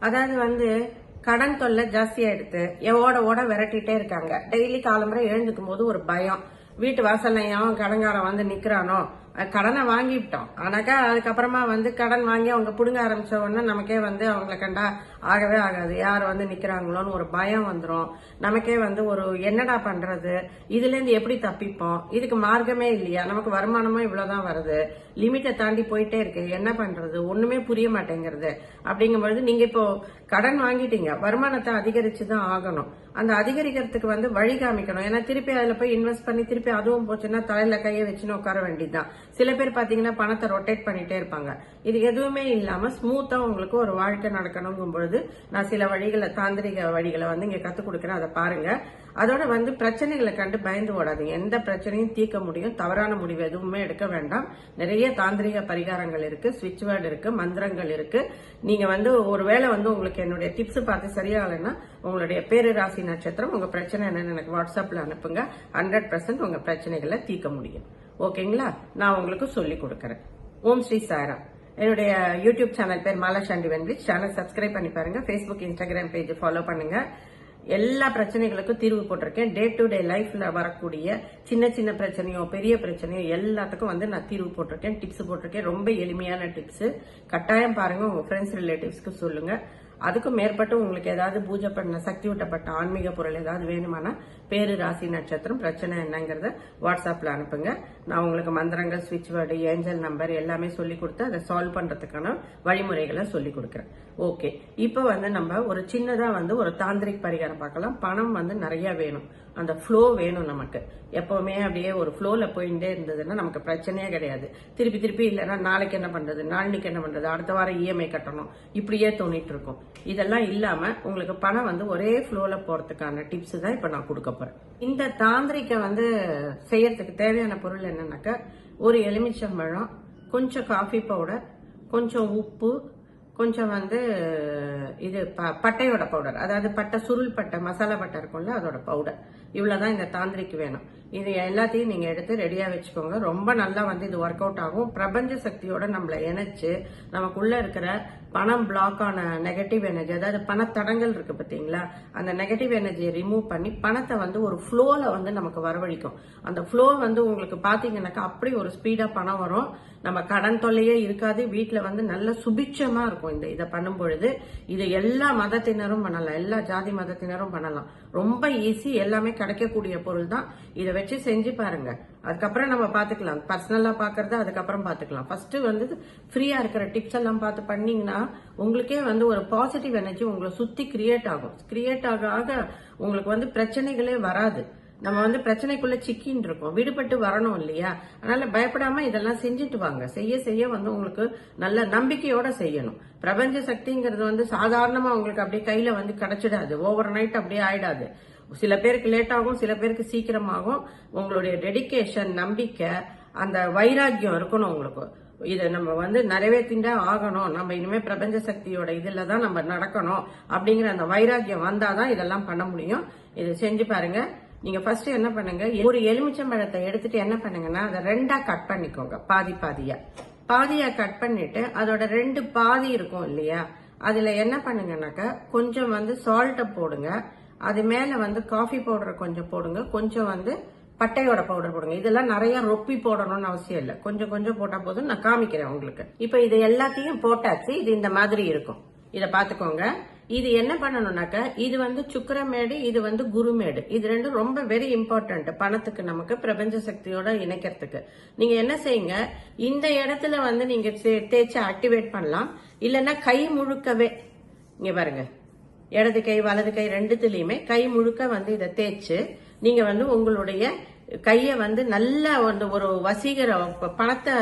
அதாவது வந்து கடன் தொல்லை ஜாஸ்தியாயிடுது எவோட ஓட விரட்டிட்டே இருக்காங்க. டெய்லி காலம்பரை எழுந்துக்கும் போது ஒரு பயம். வீட்டு வாசல்ல எவன் கடன்காரன் வந்து நிக்கிறானோ? கடனை வாங்கிவிட்டோம். ஆனாக்கா அதுக்கப்புறமா வந்து கடன் வாங்கி அவங்க பிடுங்க ஆரம்பிச்ச உடனே நமக்கே வந்து அவங்கள கண்டா ஆகவே ஆகாது. யார் வந்து நிக்கிறாங்களோன்னு ஒரு பயம் வந்துடும் நமக்கே வந்து ஒரு என்னடா பண்றது? இதுல இருந்து எப்படி தப்பிப்போம்? இதுக்கு மார்க்கமே இல்லையா? நமக்கு வருமானமும் இவ்வளவுதான் வருது. லிமிட்டை தாண்டி போயிட்டே இருக்கு. என்ன பண்றது? ஒண்ணுமே புரிய மாட்டேங்கிறது. அப்படிங்கும்பொழுது நீங்க இப்போ கடன் வாங்கிட்டீங்க. வருமானத்தை அதிகரிச்சு தான் ஆகணும். அந்த அதிகரிக்கிறதுக்கு வந்து வழி காமிக்கணும். ஏன்னா திருப்பி அதுல போய் இன்வெஸ்ட் பண்ணி திருப்பி அதுவும் போச்சுன்னா தலையில கையை வச்சுன்னு உட்கார வேண்டியதுதான் சில பேர் பாத்தீங்கன்னா பணத்தை ரொட்டேட் பண்ணிட்டே இருப்பாங்க. இது எதுவுமே இல்லாம ஸ்மூத்தா உங்களுக்கு ஒரு வாழ்க்கை நடக்கணுங்கும் பொழுது நான் சில வழிகளை தாந்திரிக வழிகளை வந்து இங்க கத்துக் கொடுக்குறேன். அதை பாருங்க. அதோட வந்து பிரச்சனைகளை கண்டு பயந்து ஓடாதீங்க. எந்த பிரச்சனையும் தீர்க்க முடியும். தவறான முடிவு எதுவுமே எடுக்க வேண்டாம். நிறைய தாந்திரிக பரிகாரங்கள் இருக்கு. ஸ்விட்ச் வேர்டு இருக்கு. மந்திரங்கள் இருக்கு. நீங்க வந்து ஒருவேளை வந்து உங்களுக்கு என்னுடைய டிப்ஸ் பார்த்து சரியாகலைன்னா உங்களுடைய பேரு ராசி நட்சத்திரம் உங்க பிரச்சனை என்னன்னு எனக்கு வாட்ஸ்அப்ல அனுப்புங்க. ஹண்ட்ரட் பர்சன்ட் உங்க பிரச்சனைகளை தீர்க்க முடியும். ஓகேங்களா? நான் உங்களுக்கு சொல்லி கொடுக்கறேன். ஓம் ஸ்ரீ சாரா என்னுடைய யூடியூப் சேனல் பேர் மாலா சாண்டி வென்விச் சேனல் சப்ஸ்கிரைப் பண்ணி பாருங்க. ஃபேஸ்புக் இன்ஸ்டாகிராம் பேஜ் ஃபாலோ பண்ணுங்க. எல்லா பிரச்சனைகளுக்கும் தீர்வு போட்டிருக்கேன். டே டு டே லைஃப்ல வரக்கூடிய சின்ன சின்ன பிரச்சனையோ பெரிய பிரச்சனையோ எல்லாத்துக்கும் வந்து நான் தீர்வு போட்டிருக்கேன் டிப்ஸ் போட்டிருக்கேன். ரொம்ப எளிமையான டிப்ஸ் கட்டாயம் பாருங்க உங்க ஃப்ரெண்ட்ஸ் ரிலேட்டிவ்ஸ்க்கு சொல்லுங்க. அதுக்கும் மேற்பட்டு உங்களுக்கு ஏதாவது பூஜை பண்ண சக்தி ஊட்டப்பட்ட ஆன்மீக பொருள் ஏதாவது வேணுமானா பேரு ராசி நட்சத்திரம் பிரச்சனை என்னங்கிறத வாட்ஸ்அப்ல அனுப்புங்க. நான் உங்களுக்கு மந்திரங்கள் சுவிட்ச் வேர்டு ஏஞ்சல் நம்பர் எல்லாமே சொல்லி கொடுத்து அதை சால்வ் பண்றதுக்கான வழிமுறைகளை சொல்லி கொடுக்குறேன். ஓகே இப்போ வந்து நம்ம ஒரு சின்னதா வந்து ஒரு தாந்திரிக் பரிகாரம் பார்க்கலாம். பணம் வந்து நிறைய வேணும். அந்த ஃப்ளோ வேணும் நமக்கு. எப்பவுமே அப்படியே ஒரு ஃப்ளோல போயிட்டே இருந்ததுன்னா நமக்கு பிரச்சனையே கிடையாது. திருப்பி திருப்பி இல்லைன்னா நாளைக்கு என்ன பண்றது? நாளைக்கு என்ன பண்றது? அடுத்த வாரம் இஎம்ஐ கட்டணும். இப்படியே தோணிட்டு இருக்கும். இதெல்லாம் இல்லாம உங்களுக்கு பணம் வந்து ஒரே ஃப்ளோல போறதுக்கான டிப்ஸ் தான் இப்ப நான் கொடுக்க போறேன். இந்த தாந்திரிக்க வந்து செய்யறதுக்கு தேவையான பொருள் என்னன்னாக்கா ஒரு எலுமிச்சம்பழம் கொஞ்சம் காஃபி பவுடர் கொஞ்சம் உப்பு கொஞ்சம் வந்து இது ப- பட்டையோட பவுடர் அதாவது பட்டை சுருள் பட்டை மசாலா பட்டை இருக்கும்ல அதோட பவுடர் இவ்வளவுதான் இந்த தாந்திரிக்கு வேணும். இது எல்லாத்தையும் நீங்க எடுத்து ரெடியா வச்சுக்கோங்க. ரொம்ப நல்லா வந்து இது ஒர்க் அவுட் ஆகும். பிரபஞ்ச சக்தியோட நம்மளை இணைச்சு நமக்குள்ள இருக்கிற பணம் பிளாக் ஆன நெகட்டிவ் எனர்ஜி அதாவது பணத்தடங்கள் இருக்கு பார்த்தீங்களா? அந்த நெகட்டிவ் எனர்ஜியை ரிமூவ் பண்ணி பணத்தை வந்து ஒரு ஃப்ளோவில் வந்து நமக்கு வரவழிக்கும். அந்த ஃப்ளோ வந்து உங்களுக்கு பார்த்தீங்கன்னாக்கா அப்படி ஒரு ஸ்பீடாக பணம் வரும். நம்ம கடன் தொல்லையே இருக்காது. வீட்டில் வந்து நல்ல சுபிட்சமாக இருக்கும் இந்த இதை பண்ணும் பொழுது இதை எல்லா மதத்தினரும் பண்ணலாம். எல்லா ஜாதி மதத்தினரும் பண்ணலாம். ரொம்ப ஈஸி எல்லாமே கிடைக்கக்கூடிய பொருள் தான் இதை வச்சு செஞ்சு பாருங்க. அதுக்கப்புறம் நம்ம பாத்துக்கலாம். பர்சனலா பாக்குறது அதுக்கப்புறம் பாத்துக்கலாம். ஃபர்ஸ்ட் வந்து ஃப்ரீயா இருக்கிற டிப்ஸ் எல்லாம் பார்த்து பண்ணீங்கன்னா உங்களுக்கே வந்து ஒரு பாசிட்டிவ் எனர்ஜி உங்களை சுத்தி கிரியேட் ஆகும். கிரியேட் ஆக ஆக உங்களுக்கு வந்து பிரச்சனைகளே வராது. நம்ம வந்து பிரச்சனைக்குள்ள சிக்கின்னு இருக்கோம். விடுபட்டு வரணும் இல்லையா? அதனால பயப்படாம இதெல்லாம் செஞ்சுட்டு வாங்க. செய்ய செய்ய வந்து உங்களுக்கு நல்ல நம்பிக்கையோட செய்யணும். பிரபஞ்ச சக்திங்கிறது வந்து சாதாரணமா உங்களுக்கு அப்படியே கையில வந்து கிடைச்சிடாது. ஓவர் நைட் அப்படியே ஆயிடாது. சில பேருக்கு லேட் ஆகும் சில பேருக்கு சீக்கிரமாகும். உங்களுடைய டெடிகேஷன் நம்பிக்கை அந்த வைராக்கியம் இருக்கணும் உங்களுக்கு. இதை நம்ம வந்து நிறைவேற்றிண்டே ஆகணும். நம்ம இனிமே பிரபஞ்ச சக்தியோட இதுல தான் நம்ம நடக்கணும் அப்படிங்கிற அந்த வைராக்கியம் வந்தாதான் இதெல்லாம் பண்ண முடியும். இதை செஞ்சு பாருங்க. நீங்க ஃபர்ஸ்ட் என்ன பண்ணுங்க? ஒரு எலுமிச்சம்பழத்தை எடுத்துட்டு என்ன பண்ணுங்கன்னா அதை ரெண்டா கட் பண்ணிக்கோங்க. பாதி பாதியா. பாதியா கட் பண்ணிட்டு அதோட ரெண்டு பாதி இருக்கும் இல்லையா? அதுல என்ன பண்ணுங்கன்னாக்கா கொஞ்சம் வந்து சால்ட்டை போடுங்க. அது மேலே வந்து காஃபி பவுடர் கொஞ்சம் போடுங்க. கொஞ்சம் வந்து பட்டையோட பவுடர் போடுங்க. இதெல்லாம் நிறைய ரொப்பி போடணும்னு அவசியம் இல்லை. கொஞ்சம் கொஞ்சம் போட்டால் போதும். நான் காமிக்கிறேன் உங்களுக்கு. இப்போ இது எல்லாத்தையும் போட்டாச்சு. இது இந்த மாதிரி இருக்கும். இதை பார்த்துக்கோங்க. இது என்ன பண்ணணும்னாக்க இது வந்து சுக்கரமேடு இது வந்து குருமேடு. இது ரெண்டும் ரொம்ப வெரி இம்பார்ட்டன்ட் பணத்துக்கு நமக்கு பிரபஞ்ச சக்தியோட இணைக்கிறதுக்கு. நீங்க என்ன செய்யுங்க இந்த இடத்துல வந்து நீங்க தே- தேய்ச்சி ஆக்டிவேட் பண்ணலாம். இல்லைன்னா கை முழுக்கவே இங்க பாருங்க. இடது கை வலது கை ரெண்டுத்துலயுமே கை முழுக்க வந்து இதை தேய்ச்சு நீங்க வந்து உங்களுடைய கைய வந்து நல்லா வந்து ஒரு வசீகர பணத்தை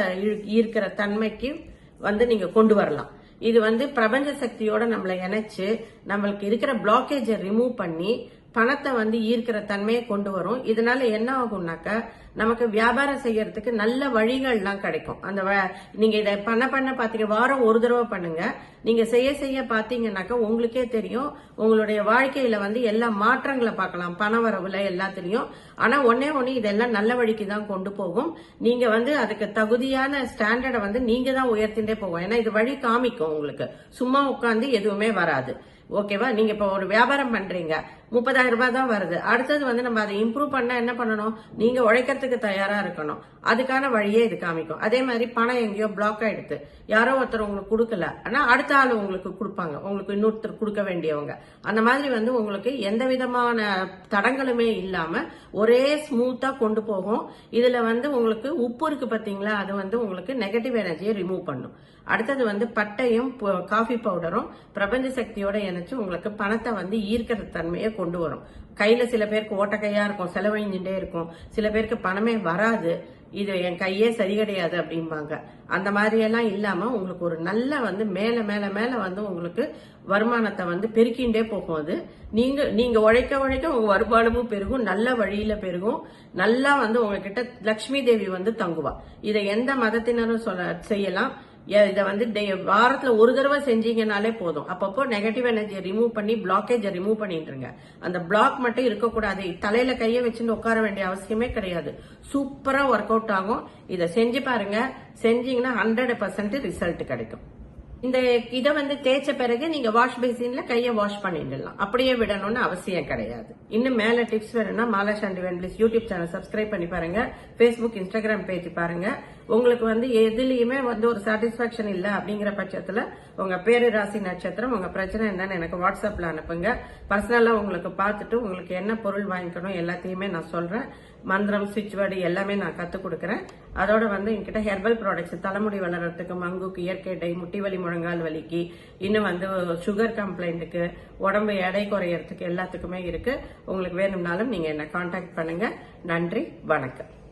ஈர்க்கிற தன்மைக்கு வந்து நீங்க கொண்டு வரலாம். இது வந்து பிரபஞ்ச சக்தியோட நம்மளை இணைச்சு நம்மளுக்கு இருக்கிற பிளாக்கேஜை ரிமூவ் பண்ணி பணத்தை வந்து ஈர்க்கிற தன்மையை கொண்டு வரும். இதனால என்ன ஆகும்னாக்கா நமக்கு வியாபாரம் செய்யறதுக்கு நல்ல வழிகள்லாம் கிடைக்கும். அந்த வ- நீங்க இதை பண்ண பண்ண பாத்தீங்க வாரம் ஒரு தடவை பண்ணுங்க. நீங்க செய்ய செய்ய பாத்தீங்கன்னாக்கா உங்களுக்கே தெரியும். உங்களுடைய வாழ்க்கையில வந்து எல்லா மாற்றங்களை பார்க்கலாம். பண வரவுல எல்லாத்துலயும். ஆனா ஒன்னே ஒன்னு இதெல்லாம் நல்ல வழிக்கு தான் கொண்டு போகும். நீங்க வந்து அதுக்கு தகுதியான ஸ்டாண்டர்டை வந்து நீங்க தான் உயர்த்திண்டே போகும் ஏன்னா இது வழி காமிக்கும் உங்களுக்கு. சும்மா உட்காந்து எதுவுமே வராது. ஓகேவா நீங்க இப்ப ஒரு வியாபாரம் பண்றீங்க. முப்பதாயிரம் ரூபாய் தான் வருது. அடுத்தது வந்து நம்ம அதை இம்ப்ரூவ் பண்ண என்ன பண்ணணும்? நீங்க உழைக்கிறதுக்கு தயாரா இருக்கணும். அதுக்கான வழியே இது காமிக்கும். அதே மாதிரி பணம் எங்கேயோ பிளாக் ஆயிடுது. யாரோ ஒருத்தர் உங்களுக்கு கொடுக்கல. ஆனா அடுத்த ஆள் உங்களுக்கு கொடுப்பாங்க. உங்களுக்கு இன்னொருத்தர் கொடுக்க வேண்டியவங்க. அந்த மாதிரி வந்து உங்களுக்கு எந்த விதமான தடங்களுமே இல்லாம ஒரே ஸ்மூத்தா கொண்டு போகும். இதுல வந்து உங்களுக்கு உப்பு இருக்கு பாத்தீங்களா? அது வந்து உங்களுக்கு நெகட்டிவ் எனர்ஜியை ரிமூவ் பண்ணும். அடுத்தது வந்து பட்டையும் காஃபி பவுடரும் பிரபஞ்ச சக்தியோட நினைச்சு உங்களுக்கு பணத்தை வந்து ஈர்க்கிற தன்மையை கொண்டு வரும். கையில சில பேருக்கு ஓட்டக்கையா இருக்கும் செலவழிஞ்சுட்டே இருக்கும். சில பேருக்கு பணமே வராது. இது என் கையே சரி கிடையாது அப்படிம்பாங்க. அந்த மாதிரியெல்லாம் இல்லாம உங்களுக்கு ஒரு நல்ல வந்து மேல மேல மேல வந்து உங்களுக்கு வருமானத்தை வந்து பெருக்கின்றே போகும் அது. நீங்க நீங்க உழைக்க உழைக்க உங்க வருமானமும் பெருகும் நல்ல வழியில பெருகும். நல்லா வந்து உங்ககிட்ட லக்ஷ்மி தேவி வந்து தங்குவா. இதை எந்த மதத்தினரும் சொல்ல செய்யலாம். இதை வந்து டே- வாரத்துல ஒரு தடவை செஞ்சீங்கனாலே போதும். அப்பப்போ நெகட்டிவ் எனர்ஜியை ரிமூவ் பண்ணி பிளாக்கேஜை ரிமூவ் பண்ணிட்டுருங்க அந்த பிளாக் மட்டும் இருக்கக்கூடாது. தலையில கையை வச்சுட்டு உட்கார வேண்டிய அவசியமே கிடையாது. சூப்பரா ஒர்க் அவுட் ஆகும். இதை செஞ்சு பாருங்க. செஞ்சீங்கன்னா ஹண்ட்ரட் பர்சன்ட் ரிசல்ட் கிடைக்கும். இந்த இதை வந்து தேய்ச்ச பிறகு நீங்க வாஷ் பேசின்ல கையை வாஷ் பண்ணிடலாம். அப்படியே விடணும்னு அவசியம் கிடையாது. இன்னும் மேல டிப்ஸ் வேணும்னா மாலா சாண்டி வென்பிளிஸ் யூடியூப் சேனல் சப்ஸ்கிரைப் பண்ணி பாருங்க. ஃபேஸ்புக் இன்ஸ்டாகிராம் பேஜ் பாருங்க. உங்களுக்கு வந்து எதுலயுமே வந்து ஒரு சாட்டிஸ்பாக்சன் இல்ல அப்படிங்கிற பட்சத்துல உங்க பேரு ராசி நட்சத்திரம் உங்க பிரச்சனை என்னன்னு எனக்கு வாட்ஸ்அப்ல அனுப்புங்க. பர்சனலா உங்களுக்கு பார்த்துட்டு உங்களுக்கு என்ன பொருள் வாங்கிக்கணும் எல்லாத்தையுமே நான் சொல்றேன். மந்திரம் சுவிட்ச் வேர்டு எல்லாமே நான் கத்துக் கொடுக்குறேன். அதோட வந்து என்கிட்ட ஹெர்பல் ப்ராடக்ட்ஸ் தலைமுடி வளர்றதுக்கு மங்குக்கு இயற்கை டை முட்டி வலி முழங்கால் வலிக்கு இன்னும் வந்து சுகர் கம்ப்ளைண்ட்டுக்கு உடம்பு எடை குறையறதுக்கு எல்லாத்துக்குமே இருக்கு. உங்களுக்கு வேணும்னாலும் நீங்க என்ன காண்டாக்ட் பண்ணுங்க. நன்றி வணக்கம்.